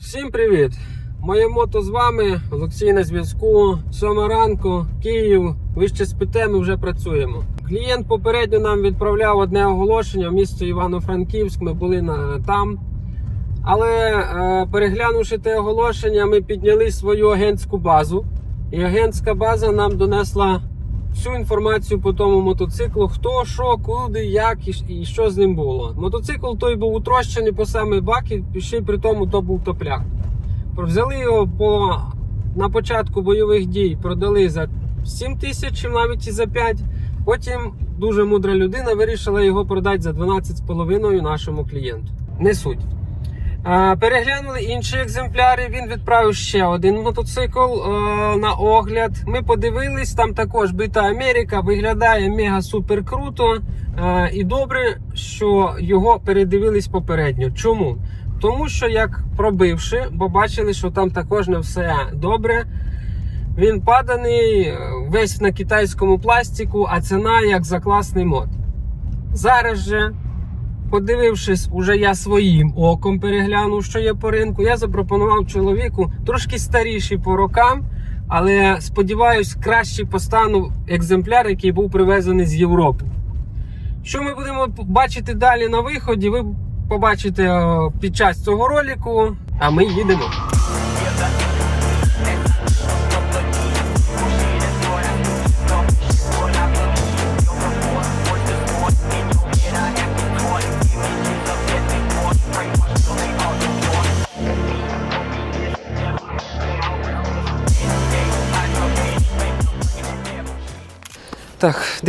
Всім привіт! Моє мото з вами, Олексій на зв'язку. Сьома ранку, Київ. Ви ще спите, ми вже працюємо. Клієнт попередньо нам відправляв одне оголошення в місто Івано-Франківськ. Ми були на, там. Але е, переглянувши те оголошення, ми підняли свою агентську базу. І агентська база нам донесла всю інформацію по тому мотоциклу, хто, що, куди, як і, що з ним було. Мотоцикл той був утрощений по бак, і ще й при тому то був топляк. Взяли його по, на початку бойових дій, продали за 7 тисяч, навіть і за 5. Потім дуже мудра людина вирішила його продати за 12,5 нашому клієнту. Не суть. Переглянули інші екземпляри. Він відправив ще один мотоцикл е, на огляд. Ми подивились, там також бита Америка виглядає мега супер круто. Е, і добре, що його передивились попередньо. Чому? Тому що як пробивши, бо бачили, що там також не все добре. Він паданий е, весь на китайському пластику, а ціна як за класний мод. Зараз же подивившись, уже я своїм оком переглянув, що є по ринку. Я запропонував чоловіку трошки старіший по рокам, але сподіваюсь, кращий по екземпляр, який був привезений з Європи. Що ми будемо бачити далі на виході, ви побачите під час цього роліку, а ми їдемо.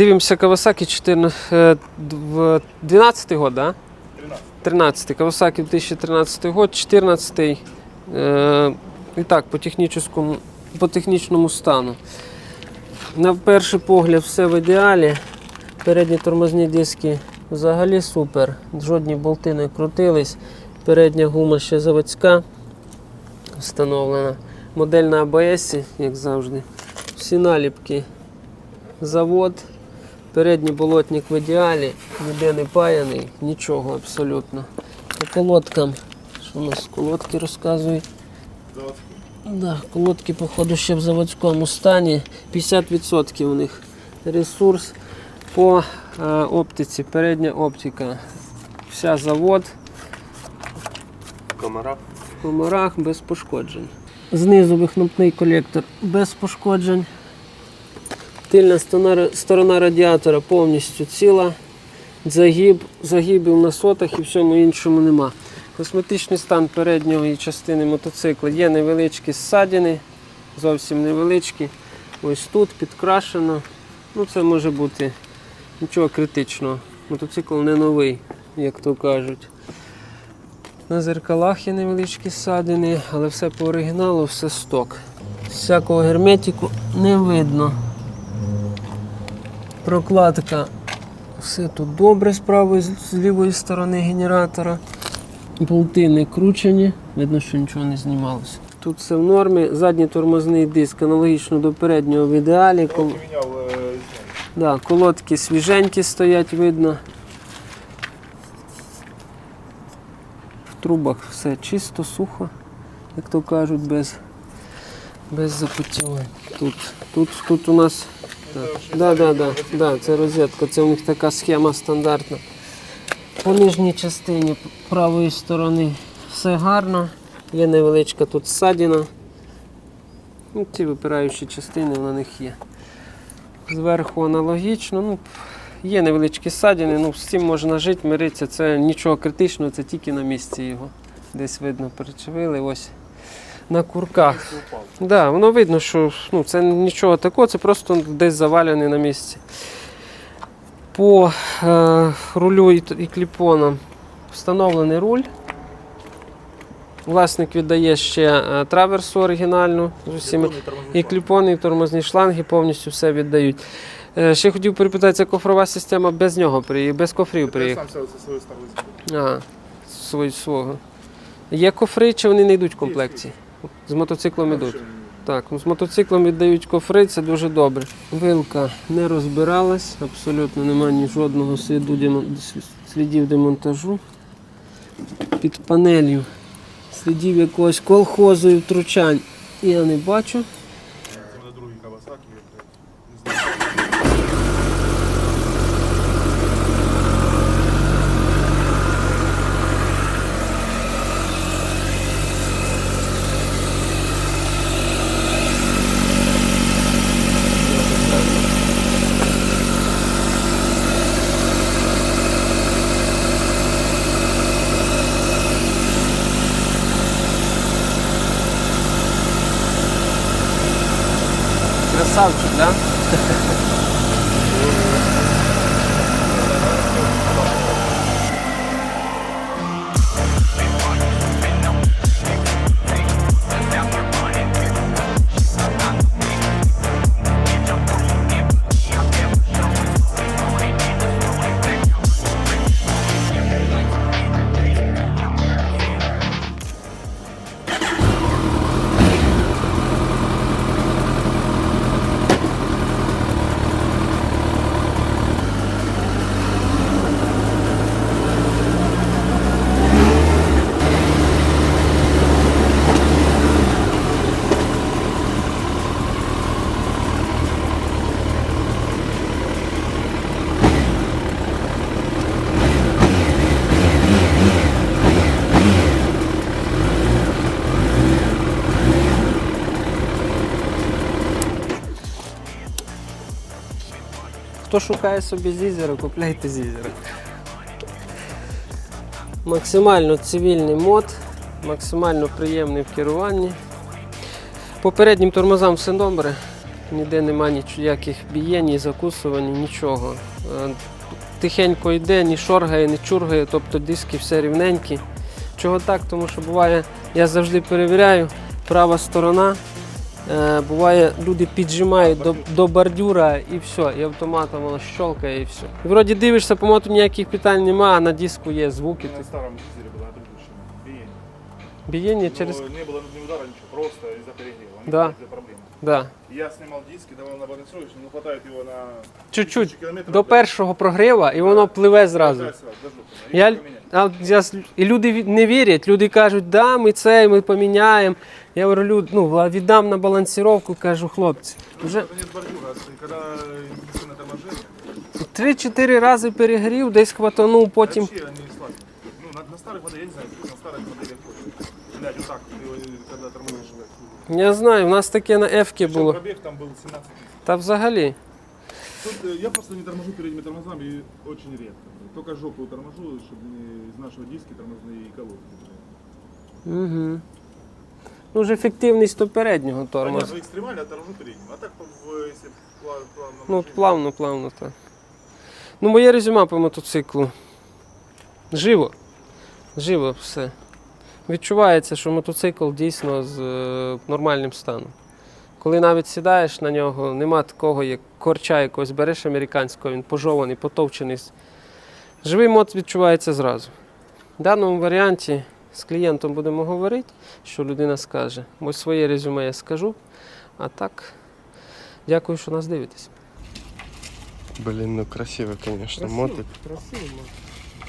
Дивимося Kawasaki 14, е, 12 год, да? 13. Kawasaki 2013 год, 14. Е, і так, по технічному, по технічному стану. На перший погляд все в ідеалі. Передні тормозні диски взагалі супер. Жодні болти не крутились. Передня гума ще заводська встановлена. Модель на ABS, як завжди. Всі наліпки завод. Передній болотник в ідеалі, ніде не паяний, нічого абсолютно. По колодкам, що у нас колодки розказують? Да, колодки, походу, ще в заводському стані. 50% у них ресурс. По е, оптиці, передня оптика. Вся завод Комара. в комарах без пошкоджень. Знизу вихлопний колектор без пошкоджень. Тильна сторона, радіатора повністю ціла. Загиб, загибів на сотах і всьому іншому нема. Косметичний стан передньої частини мотоцикла є невеличкі ссадини, зовсім невеличкі. Ось тут підкрашено. Ну це може бути нічого критичного. Мотоцикл не новий, як то кажуть. На зеркалах є невеличкі ссадини, але все по оригіналу, все сток. Всякого герметику не видно. Прокладка. Все тут добре з правої, з лівої сторони генератора. Болти не кручені, видно, що нічого не знімалося. Тут все в нормі. Задній тормозний диск аналогічно до переднього в ідеалі. Кол... Е, Да, колодки свіженькі стоять, видно. В трубах все чисто, сухо, як то кажуть, без, без запотівань. Тут, тут, тут у нас. Да, да, да, да, це розетка, це у них така схема стандартна. По нижній частині правої сторони все гарно. Є невеличка тут ссадина. Ну, ці випираючі частини на них є. Зверху аналогічно. Ну, є невеличкі ссадини, ну з цим можна жити, миритися. Це нічого критичного, це тільки на місці його. Десь видно, перечевили ось на курках. Да, воно видно, що ну, це нічого такого, це просто десь завалений на місці. По е, рулю і, і кліпонам встановлений руль. Власник віддає ще е, траверсу оригінальну з тормозний І кліпони, і тормозні шланги повністю все віддають. Е, Ще хотів перепитати, це кофрова система без нього без кофрів приїхав. А, свого. Є кофри, чи вони не йдуть в комплекті? З мотоциклом йдуть. Так, ну, з мотоциклом віддають кофри, це дуже добре. Вилка не розбиралась, абсолютно немає ні жодного сліду, слідів демонтажу. Під панелью Слідів якогось колхозу і втручань я не бачу. Це буде другий Кавасакі. Не знаю. Красавчик, да? Хто шукає собі зізера, купляйте зізера. Максимально цивільний мод, максимально приємний в керуванні. По переднім тормозам все добре. Ніде нема ніяких бієн, ні закусувань, нічого. Е, Тихенько йде, ні шоргає, ні чургає, тобто диски все рівненькі. Чого так? Тому що буває, я завжди перевіряю, права сторона. Е, буває, люди піджимають до, до бордюра і все, і автоматом воно щелкає і все. Вроді дивишся, по моту ніяких питань немає, а на диску є звуки. На старом Бієння через. Но не было ни удара, ничего. Просто из-за перегрева. Не Да. из-за проблем. Да. Я снимал диски, давал на балансировочный, но хватает его на Чуть-чуть. тысячу километров. До першого прогрива і воно пливе зразу. Да, сразу, до жопы. Я, Речь поменять. а, я, с- і люди ві- не вірять, люди кажуть, да, ми це, ми поміняємо. Я говорю, люд, ну, а віддам на балансировку, кажу, хлопці. Вже Это нет бордюра. Когда интенсивное торможение, три-чотири рази перегрів, десь хватанув, потім. вообще старых моделях, я не знаю, на старых моделях ходят. Блядь, вот так, ты его, когда тормозишь. блядь. Я знаю, у нас таке на Ефкі Причем було. пробег там был 17 тысяч. Та взагалі. Тут э, я просто не торможу передними тормозами очень редко. Только жопу торможу, чтобы не из нашего диски тормозные колодки. Угу. Ну, ж ефективність то переднього тормозу. Понятно, экстремально торможу передним. А так, в, если плав- плавно... Ну, машине- плавно, плавно, так. Ну, моє резюме по мотоциклу. Живо. Живо все. Відчувається, що мотоцикл дійсно з е, нормальним станом. Коли навіть сідаєш на нього, нема такого, як корча якогось береш американського, він пожований, потовчений. Живий мод відчувається зразу. В даному варіанті з клієнтом будемо говорити, що людина скаже. Ось своє резюме я скажу. А так, дякую, що нас дивитесь. Блин, ну красиво, конечно, мотик. красиво.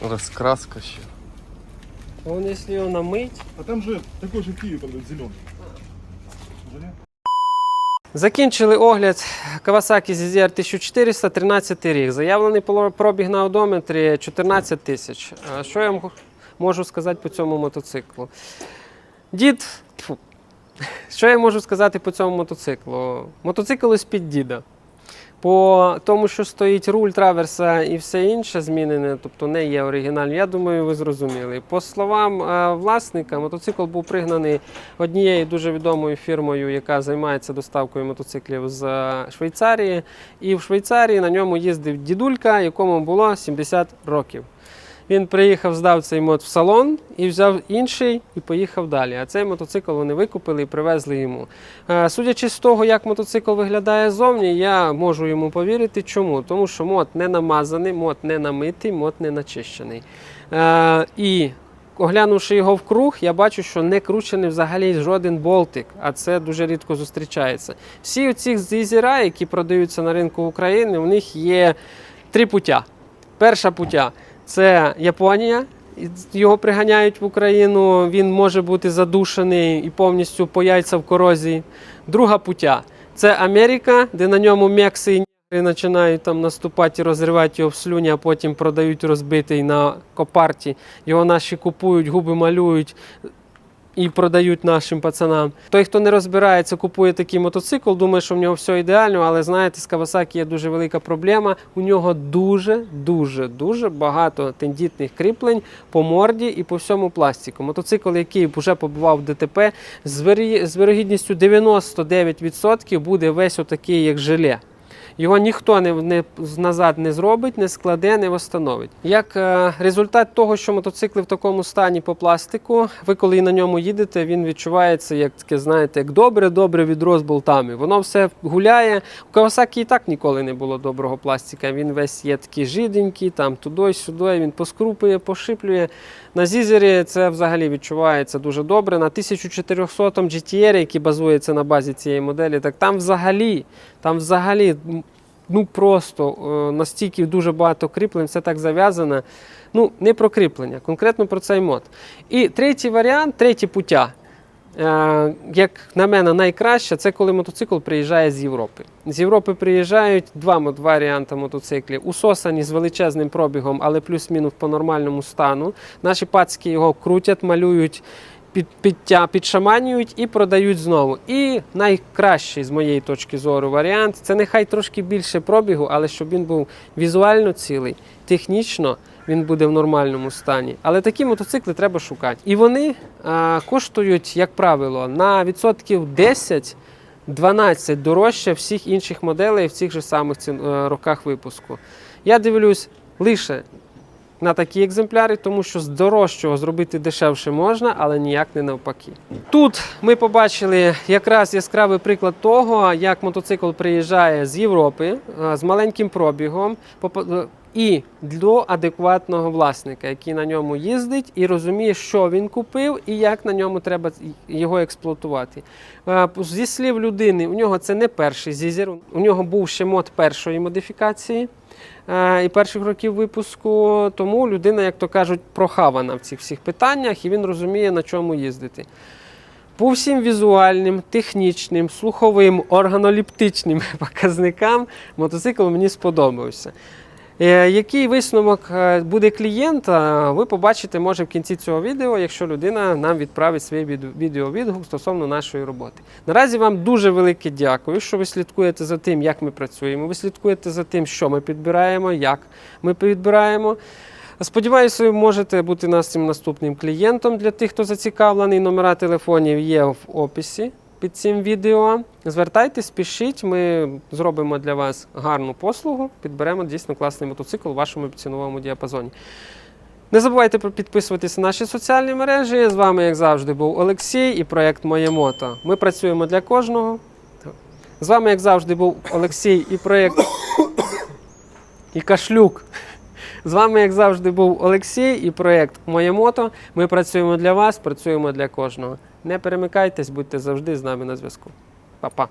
Раскраска еще. Он, если его намыть. А там же такой же Киев, зеленый. Уже нет? Закінчили огляд Kawasaki ZZR 1400, 13 рік. Заявлений пробіг на одометрі 14 тисяч. Що я можу сказати по цьому мотоциклу? Дід. Тьфу. Що я можу сказати по цьому мотоциклу? Мотоцикл із під діда. По тому, що стоїть руль траверса і все інше змінене, тобто не є оригінальним, я думаю, ви зрозуміли. По словам е, власника, мотоцикл був пригнаний однією дуже відомою фірмою, яка займається доставкою мотоциклів з е, Швейцарії. І в Швейцарії на ньому їздив дідулька, якому було 70 років. Він приїхав, здав цей мод в салон і взяв інший і поїхав далі. А цей мотоцикл вони викупили і привезли йому. Е, Судячи з того, як мотоцикл виглядає зовні, я можу йому повірити. Чому? Тому що мод не намазаний, мод не намитий, мод не начищений. Е, І оглянувши його вкруг, я бачу, що не кручений взагалі жоден болтик, а це дуже рідко зустрічається. Всі оці зізіра, які продаються на ринку України, у них є три пуття. Перша пуття це Японія, його приганяють в Україну, він може бути задушений і повністю по яйця в корозії. Друга путя це Америка, де на ньому мекси і починають там наступати і розривати його в слюні, а потім продають розбитий на копарті. Його наші купують, губи малюють. І продають нашим пацанам. Той, хто не розбирається, купує такий мотоцикл, думає, що в нього все ідеально, але знаєте, з Кавасакі є дуже велика проблема. У нього дуже, дуже, дуже багато тендітних кріплень по морді і по всьому пластику. Мотоцикл, який вже побував в ДТП, з вирогідністю 99% буде весь отакий, як желе. Його ніхто не, не назад не зробить, не складе, не встановить. Як е, результат того, що мотоцикли в такому стані по пластику, ви коли на ньому їдете, він відчувається як таке, знаєте, як добре-добре відро з болтами. Воно все гуляє. У Кавасакі і так ніколи не було доброго пластика. Він весь є такий жиденький, там туди-сюди, він поскрупує, пошиплює. На Зізері це взагалі відчувається дуже добре. На 1400 GTR, який базується на базі цієї моделі, так там взагалі, там взагалі ну просто е, настільки дуже багато кріплень, все так зав'язано. Ну, не про кріплення, конкретно про цей мод. І третій варіант, третє пуття. Е, як на мене, найкраще це коли мотоцикл приїжджає з Європи. З Європи приїжджають два варіанти мотоциклів. Усосані з величезним пробігом, але плюс-мінус по нормальному стану. Наші пацьки його крутять, малюють, під, підтя, підшаманюють і продають знову. І найкращий, з моєї точки зору, варіант це нехай трошки більше пробігу, але щоб він був візуально цілий, технічно він буде в нормальному стані. Але такі мотоцикли треба шукати. І вони а, коштують, як правило, на відсотків 10. 12 дорожче всіх інших моделей в цих же самих е, роках випуску. Я дивлюсь лише на такі екземпляри, тому що з дорожчого зробити дешевше можна, але ніяк не навпаки. Тут ми побачили якраз яскравий приклад того, як мотоцикл приїжджає з Європи з маленьким пробігом і до адекватного власника, який на ньому їздить і розуміє, що він купив і як на ньому треба його експлуатувати. Е, Зі слів людини, у нього це не перший зізер, у нього був ще мод першої модифікації е, і перших років випуску. Тому людина, як то кажуть, прохавана в цих всіх питаннях, і він розуміє, на чому їздити. По всім візуальним, технічним, слуховим, органоліптичним показникам мотоцикл мені сподобався. Е, Який висновок е, буде клієнта, ви побачите, може в кінці цього відео, якщо людина нам відправить свій від- відеовідгук стосовно нашої роботи. Наразі вам дуже велике дякую, що ви слідкуєте за тим, як ми працюємо. Ви слідкуєте за тим, що ми підбираємо, як ми підбираємо. Сподіваюся, ви можете бути нашим наступним клієнтом для тих, хто зацікавлений. Номера телефонів є в описі під цим відео. Звертайтесь, пишіть, ми зробимо для вас гарну послугу, підберемо дійсно класний мотоцикл у вашому ціновому діапазоні. Не забувайте підписуватися на наші соціальні мережі. З вами, як завжди, був Олексій і проєкт Моє мото. Ми працюємо для кожного. З вами, як завжди, був Олексій і проєкт і Кашлюк. З вами, як завжди, був Олексій і проєкт Моє мото. Ми працюємо для вас, працюємо для кожного. Не перемикайтесь, будьте завжди з нами на зв'язку. Па-па.